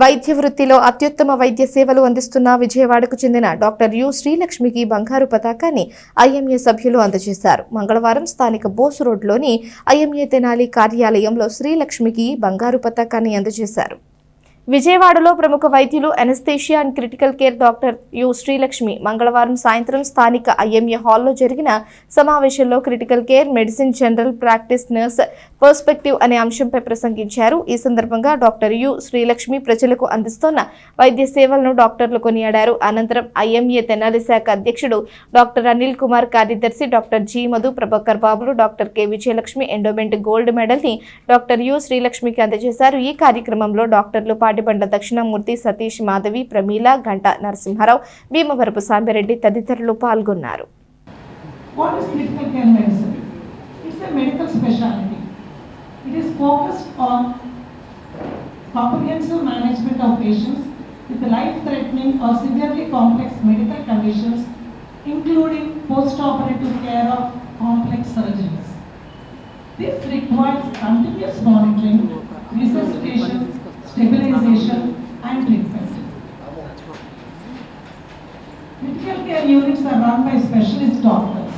వైద్య వృత్తిలో అత్యుత్తమ వైద్య సేవలు అందిస్తున్న విజయవాడకు చెందిన డాక్టర్ యు శ్రీలక్ష్మికి బంగారు పతాకాన్ని ఐఎంఏ సభ్యులు అందజేశారు. మంగళవారం స్థానిక బోసు రోడ్లోని ఐఎంఏ తెనాలి కార్యాలయంలో శ్రీలక్ష్మికి బంగారు పతాకాన్ని అందజేశారు. విజయవాడలో ప్రముఖ వైద్యులు anaesthesia and critical care doctor U Srilakshmi మంగళవారం సాయంత్రం స్థానిక ఐఎంఏ హాల్లో జరిగిన సమావేశంలో critical care medicine general practice nurse perspective అనే అంశంపై ప్రసంగించారు. ఈ సందర్భంగా డాక్టర్ యు శ్రీలక్ష్మి ప్రజలకు అందిస్తున్న వైద్య సేవలను డాక్టర్లు కొనియాడారు. అనంతరం ఐఎంఏ తెనాలి శాఖ అధ్యక్షుడు డాక్టర్ అనిల్ కుమార్ కార్యదర్శి డాక్టర్ జి మధు ప్రభాకర్ బాబులు doctor K Vijayalakshmi endowment gold మెడల్ని doctor U శ్రీలక్ష్మికి అందజేశారు. ఈ కార్యక్రమంలో డాక్టర్లు పాటిబండ దక్షిణామూర్తి సతీష్ మాధవి ప్రమీల గంట నరసింహారావు భీమవరపు సాంబిరెడ్డి తదితరులు పాల్గొన్నారు What is critical care medicine? It's a medical specialty. It is focused on comprehensive management of patients with life-threatening or severely complex medical conditions, including post-operative care of complex surgeries. This requires continuous monitoring, resuscitation, and treatment. Critical care units are run by specialist doctors.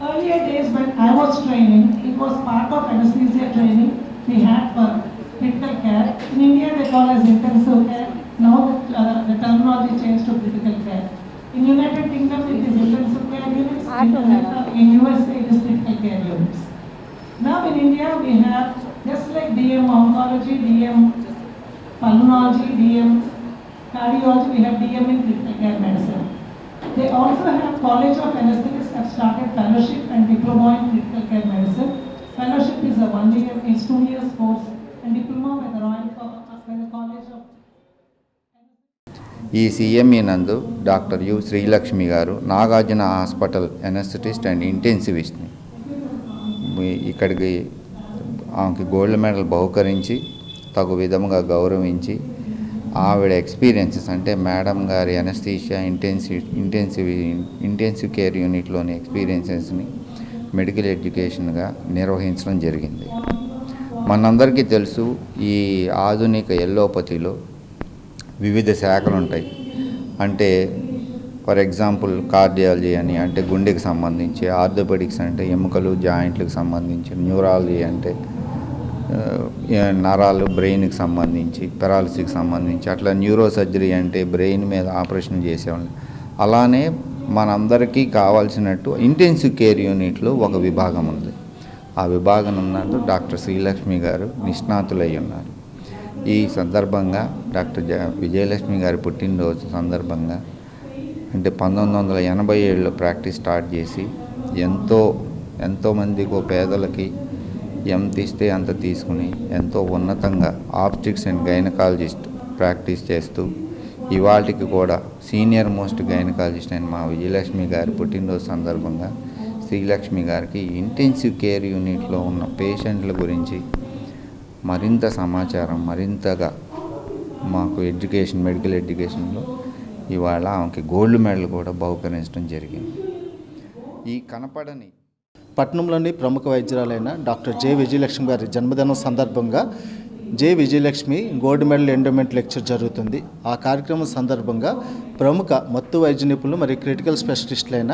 Earlier days when I was training, it was part of anesthesia training we had for critical care. In India, they call as intensive care. Now the, uh, the terminology changed to critical care. In United Kingdom, it is intensive care units. In, uh, in USA, it is critical care units. Now in India, we have just like DM oncology, DM pulmonology, DM cardiology, we have DM in critical care medicine. They also have College of Anesthetists have started fellowship and diploma in critical care medicine. Fellowship is a one year, is two years course and diploma by the Royal, by the College of ఈ CME నందు doctor U Srilakshmi గారు Nagarjuna hospital anaesthetist and ఇంటెన్సివిస్ట్ని ఇక్కడికి ఆమెకి gold medal బహుకరించి తగు విధముగా గౌరవించి ఆవిడ ఎక్స్పీరియన్సెస్ అంటే మేడం గారి anaesthesia intensive intensive intensive care యూనిట్లోని ఎక్స్పీరియన్సెస్ని మెడికల్ ఎడ్యుకేషన్గా నిర్వహించడం జరిగింది. మనందరికీ తెలుసు ఈ ఆధునిక ఎల్లోపతిలో వివిధ శాఖలు ఉంటాయి. అంటే ఫర్ ఎగ్జాంపుల్ కార్డియాలజీ అని అంటే గుండెకి సంబంధించి ఆర్థోపెడిక్స్ అంటే ఎముకలు జాయింట్లకు సంబంధించి న్యూరాలజీ అంటే నరాలు బ్రెయిన్కి సంబంధించి పెరాలసిస్కి సంబంధించి అట్లా న్యూరో సర్జరీ అంటే బ్రెయిన్ మీద ఆపరేషన్ చేసేవాళ్ళు. అలానే మనందరికీ కావాల్సినట్టు ఇంటెన్సివ్ కేర్ యూనిట్లో ఒక విభాగం ఉంది. ఆ విభాగం ఉన్నట్టు డాక్టర్ శ్రీలక్ష్మి గారు నిష్ణాతులై ఉన్నారు. ఈ సందర్భంగా డాక్టర్ జ విజయలక్ష్మి గారి పుట్టినరోజు సందర్భంగా అంటే పంతొమ్మిది వందల ఎనభై ఏడులో ప్రాక్టీస్ స్టార్ట్ చేసి ఎంతో ఎంతోమందికి పేదలకి ఎంత ఇస్తే అంత తీసుకుని ఎంతో ఉన్నతంగా ఆప్టిక్స్ అండ్ గైనకాలజిస్ట్ ప్రాక్టీస్ చేస్తూ ఇవాళకి కూడా సీనియర్ మోస్ట్ గైనకాలజిస్ట్ అయిన మా విజయలక్ష్మి గారి పుట్టినరోజు సందర్భంగా శ్రీలక్ష్మి గారికి ఇంటెన్సివ్ కేర్ యూనిట్లో ఉన్న పేషెంట్ల గురించి మరింత సమాచారం మరింతగా మాకు ఎడ్యుకేషన్ మెడికల్ ఎడ్యుకేషన్లో ఇవాళ ఆమెకి గోల్డ్ మెడల్ కూడా బహుకరించడం జరిగింది. ఈ కనపడని పట్నంలోని ప్రముఖ వైద్యురాలైన డాక్టర్ జె విజయలక్ష్మి గారి జన్మదినం సందర్భంగా J Vijayalakshmi gold medal endowment lecture జరుగుతుంది. ఆ కార్యక్రమం సందర్భంగా ప్రముఖ మత్తు వైద్య నిపుణులు మరియు క్రిటికల్ స్పెషలిస్టులైన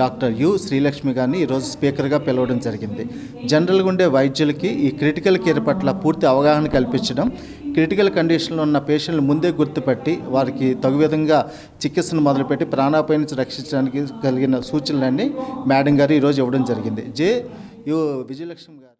డాక్టర్ యు శ్రీలక్ష్మి గారిని ఈరోజు స్పీకర్గా పిలవడం జరిగింది. జనరల్గా ఉండే వైద్యులకి ఈ క్రిటికల్ కేర్ పట్ల పూర్తి అవగాహన కల్పించడం క్రిటికల్ కండిషన్లో ఉన్న పేషెంట్లు ముందే గుర్తుపట్టి వారికి తగు విధంగా చికిత్సను మొదలుపెట్టి ప్రాణాపాయ నుంచి రక్షించడానికి కలిగిన సూచనలన్నీ మేడం గారు ఈరోజు ఇవ్వడం జరిగింది. జే యు విజయలక్ష్మి గారు.